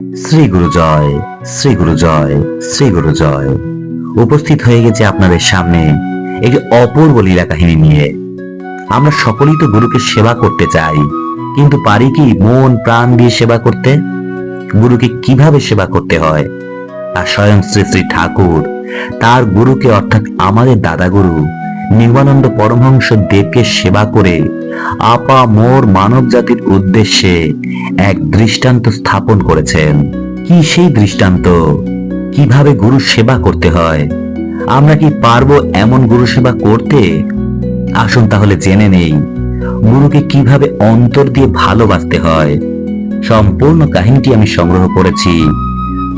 শ্রী গুরু জয়, শ্রী গুরু জয়, শ্রী গুরু জয়। উপস্থিত হয়ে গেছে আপনাদের সামনে একটি অপূর্ব লীলা কাহিনী নিয়ে। আমরা সকলেই তো গুরুকে সেবা করতে চাই, কিন্তু পারি কি মন, প্রাণ দিয়ে সেবা করতে? গুরুকে কীভাবে সেবা করতে হয়? আর স্বয়ং শ্রী শ্রী ঠাকুর, তার গুরুকে অর্থাৎ আমাদের দাদা গুরু নির্মানন্দ পরমহংস দেবকে সেবা করে আপা মোর মানব জাতির উদ্দেশ্যে এক দৃষ্টান্ত স্থাপন করেছেন। কি সেই দৃষ্টান্ত? কীভাবে গুরু সেবা করতে হয়? আমরা কি পারব এমন গুরু সেবা করতে? আসুন তাহলে জেনে নেই। গুরুকে কীভাবে অন্তর দিয়ে ভালোবাসতে হয়? সম্পূর্ণ কাহিনীটি আমি সংগ্রহ করেছি।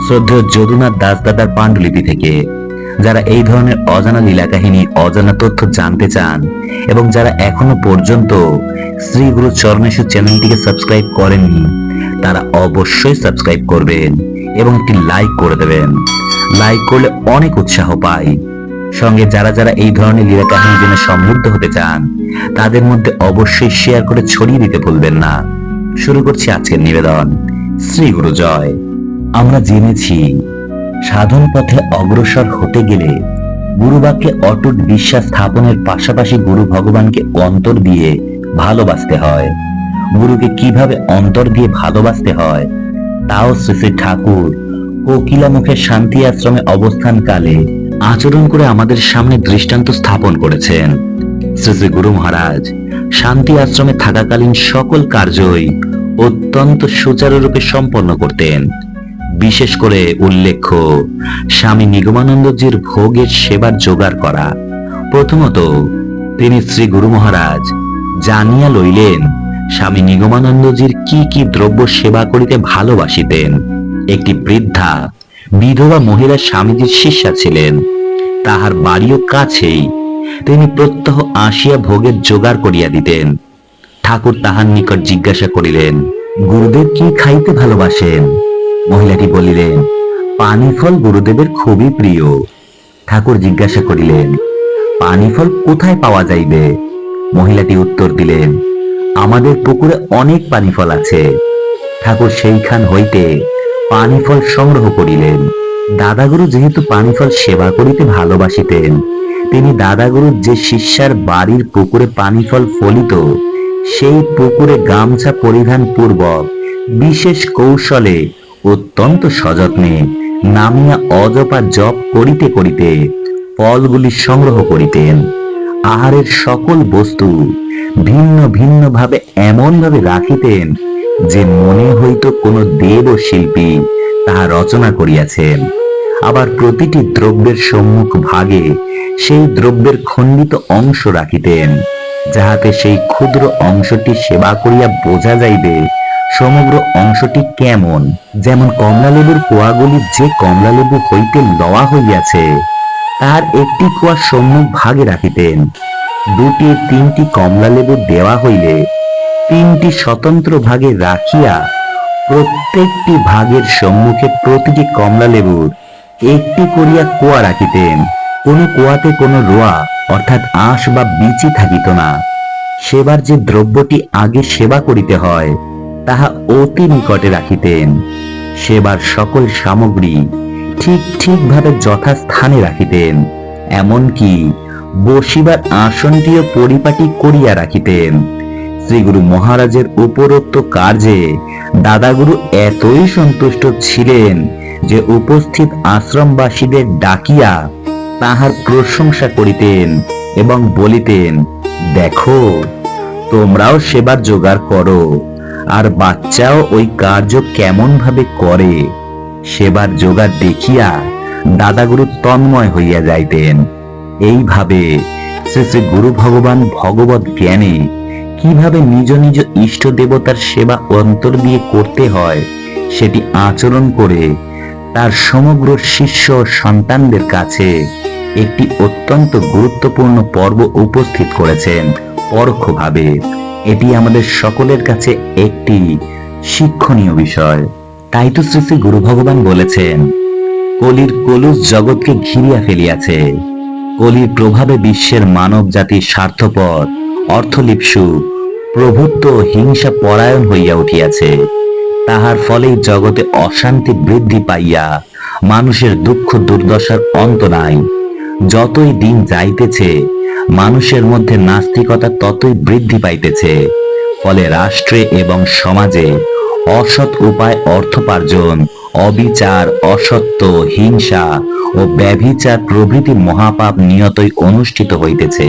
শ্রদ্ধেয় যদুনাথ দাস দাদার পাণ্ডুলিপি থেকে। যারা এই ধরনের অজানা লীলা কাহিনী অজানা তথ্য জানতে চান এবং যারা এখনও পর্যন্ত শ্রী গুরু চরণেশ্বর চ্যানেলটিকে সাবস্ক্রাইব করেননি, তারা অবশ্যই সাবস্ক্রাইব করবেন এবং একটি লাইক করে দেবেন। লাইক করলে অনেক উৎসাহ পাই। সঙ্গে যারা যারা এই ধরনের লীলা কাহিনীর জন্য সমৃদ্ধ হতে চান, তাদের মধ্যে অবশ্যই শেয়ার করে ছড়িয়ে দিতে ভুলবেন না। শুরু করছি আজকের নিবেদন। শ্রী গুরু জয়। আমরা জেনেছি সাধন পথে অগ্রসর হতে গেলে গুরুবাক্যে অটুট বিশ্বাস স্থাপনের পাশাপাশি গুরু ভগবানকে অন্তর দিয়ে ভালোবাসতে হয়। গুরুকে কীভাবে অন্তর দিয়ে ভালোবাসতে হয়, তাও শ্রী ঠাকুর কোকিলা মুখে শান্তি আশ্রমে অবস্থানকালে আচরণ করে আমাদের সামনে দৃষ্টান্ত স্থাপন করেছেন। শ্রী শ্রী গুরু মহারাজ, শান্তি আশ্রমে থাকাকালীন সকল কার্যই অত্যন্ত সুচারুরূপে সম্পন্ন করতেন। বিশেষ করে উল্লেখ্য, স্বামী নিগমানন্দজির ভোগের সেবার জোগাড় করা। প্রথমত, তিনি শ্রী গুরু মহারাজ জানিয়া লইলেন, স্বামী নিগমানন্দজির কি কি দ্রব্য সেবা করিতে ভালোবাসিতেন। একটি বৃদ্ধা, বিধবা মহিলা স্বামীজির শিষ্যা ছিলেন। তাহার বাড়িও কাছেই। তিনি প্রত্যহ আসিয়া ভোগের জোগাড় করিয়া দিতেন। ঠাকুর তাহার নিকট জিজ্ঞাসা করিলেন, গুরুদেব কি খাইতে ভালোবাসেন? মহিলাটি বলিলেন পানি ফল গুরুদেবের খুবই প্রিয়। ঠাকুর জিজ্ঞাসা করিলেন পানি ফল কোথায় পাওয়া যাইবে? মহিলাটি উত্তর দিলেন, আমাদের পুকুরে অনেক পানি ফল আছে। ঠাকুর সেইখান হইতে পানি ফল সংগ্রহ করিলেন। দাদাগুরু যেহেতু পানি ফল সেবা করিতে ভালোবাসিতেন, তিনি দাদাগুরুর যে শিষ্যার বাড়ির পুকুরে পানি ফল ফলিত, সেই পুকুরে গামছা পরিধান পূর্বক বিশেষ কৌশলে অত্যন্ত সযত্নে নামিয়া অজপা জপ করিতে করিতে ফলগুলি সংগ্রহ করিতেন। আহারের সকল বস্তু ভিন্ন ভিন্ন ভাবে এমন ভাবে রাখিতেন যে মনে হইত কোনো দেব শিল্পী তাহা রচনা করিয়াছেন। আবার প্রতিটি দ্রব্যের সম্মুখ ভাগে সেই দ্রব্যের খণ্ডিত অংশ রাখিতেন, যাহাতে সেই ক্ষুদ্র অংশটি সেবা করিয়া বোঝা যাইবে সমগ্র অংশটি কেমন? যেমন কমলালেবুর কোয়াগুলি যে কমলালেবু হইতে লওয়া হইয়াছে, তার একটি কোয়া সম্মুখ ভাগে রাখিতেন। দুটি, তিনটি কমলালেবু দেওয়া হইলে তিনটি স্বতন্ত্র ভাগে রাখিয়া প্রত্যেকটি ভাগের সম্মুখে প্রতিটি কমলালেবুর একটি করিয়া কোয়া রাখিতেন। কোনো কোয়াতে কোনো রোয়া, অর্থাৎ আঁশ বা বিচি থাকিত না। সেবার যে দ্রব্যটি আগে সেবা করিতে হয় তাহা অতি নিকটে রাখিতেন। সেবার সকল সামগ্রী ঠিক ঠিকভাবে যথাস্থানে রাখিতেন, এমনকি বসিবার আসনটিও পরিপাটি করিয়া রাখিতেন। শ্রীগুরু মহারাজের উপরোক্ত কার্যে দাদাগুরু এতই সন্তুষ্ট ছিলেন যে উপস্থিত আশ্রমবাসীদের ডাকিয়া তাহার প্রশংসা করিতেন এবং বলিতেন, দেখো, তোমরাও সেবার জোগাড় করো। আর বাচ্চাও ওই কার্য কেমন ভাবে করে, সেবার জোগাড় দেখিয়া দাদাগুরু তন্ময় হইয়া যাইতেন। এইভাবে শ্রী শ্রী গুরু ভগবান ভগবত জ্ঞানে কীভাবে নিজ নিজ ইষ্ট দেবতার সেবা অন্তর দিয়ে করতে হয়, সেটি আচরণ করে তার সমগ্র শিষ্য সন্তানদের কাছে একটি অত্যন্ত গুরুত্বপূর্ণ পর্ব উপস্থিত করেছেন, পরোক্ষভাবে। এটি আমাদের সকলের কাছে একটি শিক্ষণীয় বিষয়। তাই তো শ্রী শ্রী গুরু ভগবান বলেছেন, কলির কলুষ জগৎকে ঘিরিয়া ফেলিয়াছে। কলির প্রভাবে বিশ্বের মানব জাতি স্বার্থপর, অর্থলিপসু, প্রভুত্ব হিংসা পরায়ণ হইয়া উঠিয়াছে। তাহার ফলেই জগতে অশান্তি বৃদ্ধি পাইয়া মানুষের দুঃখ দুর্দশার অন্ত নাই। যতই দিন যাইতেছে, মানুষের মধ্যে নাস্তিকতা ততই বৃদ্ধি পাইতেছে। ফলে রাষ্ট্রে এবং সমাজে অসৎ উপায় অর্থোপার্জন, অবিচার, অসত্য, হিংসা ও ব্যভিচার প্রভৃতি মহাপাপ নিয়তই অনুষ্ঠিত হইতেছে।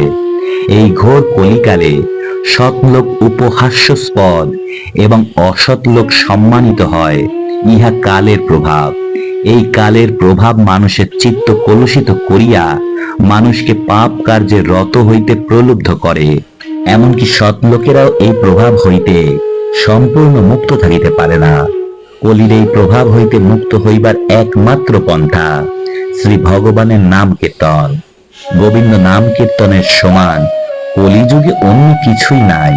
এই ঘোর কলিকালে সৎলোক উপহাস্যস্পদ এবং অসৎ লোক সম্মানিত হয়, ইহা কালের প্রভাব। এই কালের প্রভাব মানুষের চিত্ত কলুষিত করিয়া মানুষকে পাপ কার্যে রত হইতে প্রলুব্ধ করে। এমনকি সৎ লোকেরাও এই প্রভাব হইতে সম্পূর্ণ মুক্ত থাকিতে পারে না। কলির এই প্রভাব হইতে মুক্ত হইবার একমাত্র পন্থা শ্রী ভগবানের নাম কীর্তন। গোবিন্দ নাম কীর্তনের সমান কলিযুগে অন্য কিছুই নাই।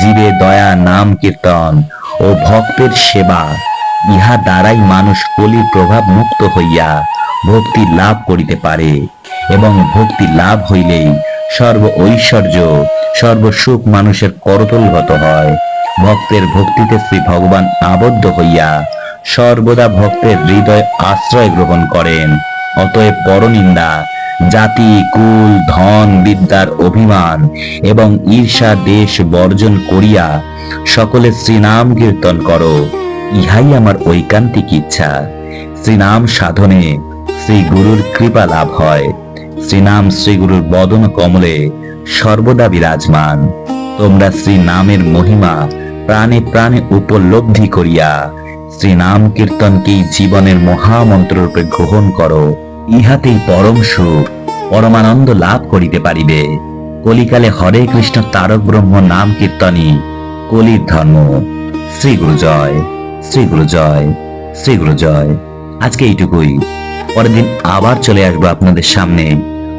জীবে দয়া, নাম কীর্তন ও ভক্তের সেবা ইহা দ্বারাই মানুষ কলির প্রভাব মুক্ত হইয়া ভক্তি লাভ করিতে পারে এবং ভক্তি লাভ হইলেই সর্ব ঐশ্বর্য সর্বসুখ মানুষের করতলগত হয়। ভক্তের ভক্তিতে শ্রী ভগবান আবদ্ধ হইয়া সর্বদা ভক্তের হৃদয় আশ্রয় গ্রহণ করেন। অতএব পরনিন্দা, জাতি, কুল, ধন, বিদ্যার অভিমান এবং ঈর্ষা, দেশ বর্জন করিয়া সকলে শ্রীনাম কীর্তন করো। ইহাই আমার ঐকান্তিক ইচ্ছা। শ্রীনাম সাধনে শ্রী গুরুর কৃপা লাভ হয়। শ্রীনাম শ্রী গুরুর বদন কমলে সর্বদা বিরাজমান। তোমরা শ্রী নামের মহিমা প্রাণে প্রাণে উপলব্ধি করিয়া শ্রী নাম কীর্তনকেই জীবনের মহামন্ত্র রূপে গ্রহণ করো। ইহাতেই পরম সুখ, পরমানন্দ লাভ করিতে পারিবে। কলিকালে হরে কৃষ্ণ তারক ব্রহ্ম নাম কীর্তনই কলির ধর্ম। শ্রী গুরু জয় শ্রী গুরু জয় শ্রী গুরু জয়। আজকে এইটুকুই। পরের দিন আবার চলে আসব আপনাদের সামনে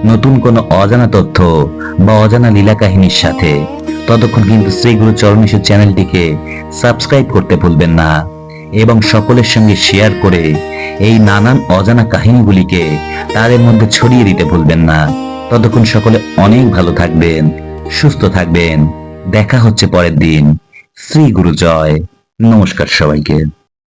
নতুন কোনো অজানা তথ্য বা অজানা লীলা কাহিনীর সাথে। ততক্ষণ কিন্তু শ্রী গুরু চরণেশ্বর চ্যানেলটিকে সাবস্ক্রাইব করতে ভুলবেন না এবং সকলের সঙ্গে শেয়ার করে এই নানান অজানা কাহিনীগুলিকে তাদের মধ্যে ছড়িয়ে দিতে ভুলবেন না। ততক্ষণ সকলে অনেক ভালো থাকবেন, সুস্থ থাকবেন। দেখা হচ্ছে পরের দিন। শ্রী গুরু জয়। নমস্কার সবাইকে।